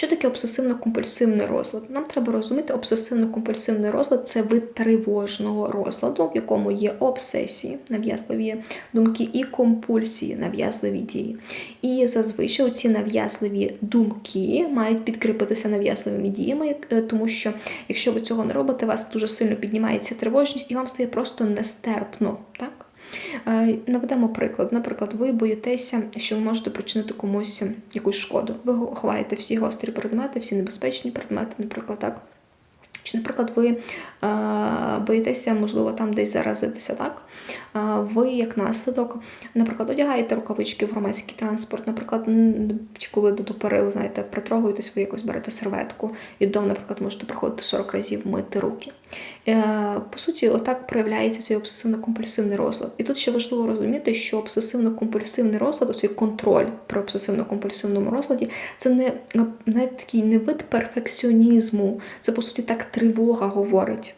Що таке обсесивно-компульсивний розлад? Нам треба розуміти, обсесивно-компульсивний розлад це вид тривожного розладу, в якому є обсесії, нав'язливі думки і компульсії, нав'язливі дії. І зазвичай ці нав'язливі думки мають підкріпитися нав'язливими діями, е, тому що якщо ви цього не робите, у вас дуже сильно піднімається тривожність і вам стає просто нестерпно. Е, Наведемо приклад. Наприклад, ви боїтеся, що ви можете причинити комусь якусь шкоду. Ви ховаєте всі гострі предмети, всі небезпечні предмети, наприклад, так. Чи, наприклад, ви е, боїтеся, можливо, там десь заразитися, так? Е, ви, як наслідок, наприклад, одягаєте рукавички в громадський транспорт, наприклад, чи коли до перил, знаєте, притрогуєтесь, ви якось берете серветку і вдома, наприклад, можете приходити 40 разів мити руки. Е, по суті, отак проявляється цей обсесивно-компульсивний розлад. І тут ще важливо розуміти, що обсесивно-компульсивний розлад, оцей контроль при обсесивно-компульсивному розладі, це не, не такий не вид перфекціонізму, це по суті так тривога говорить.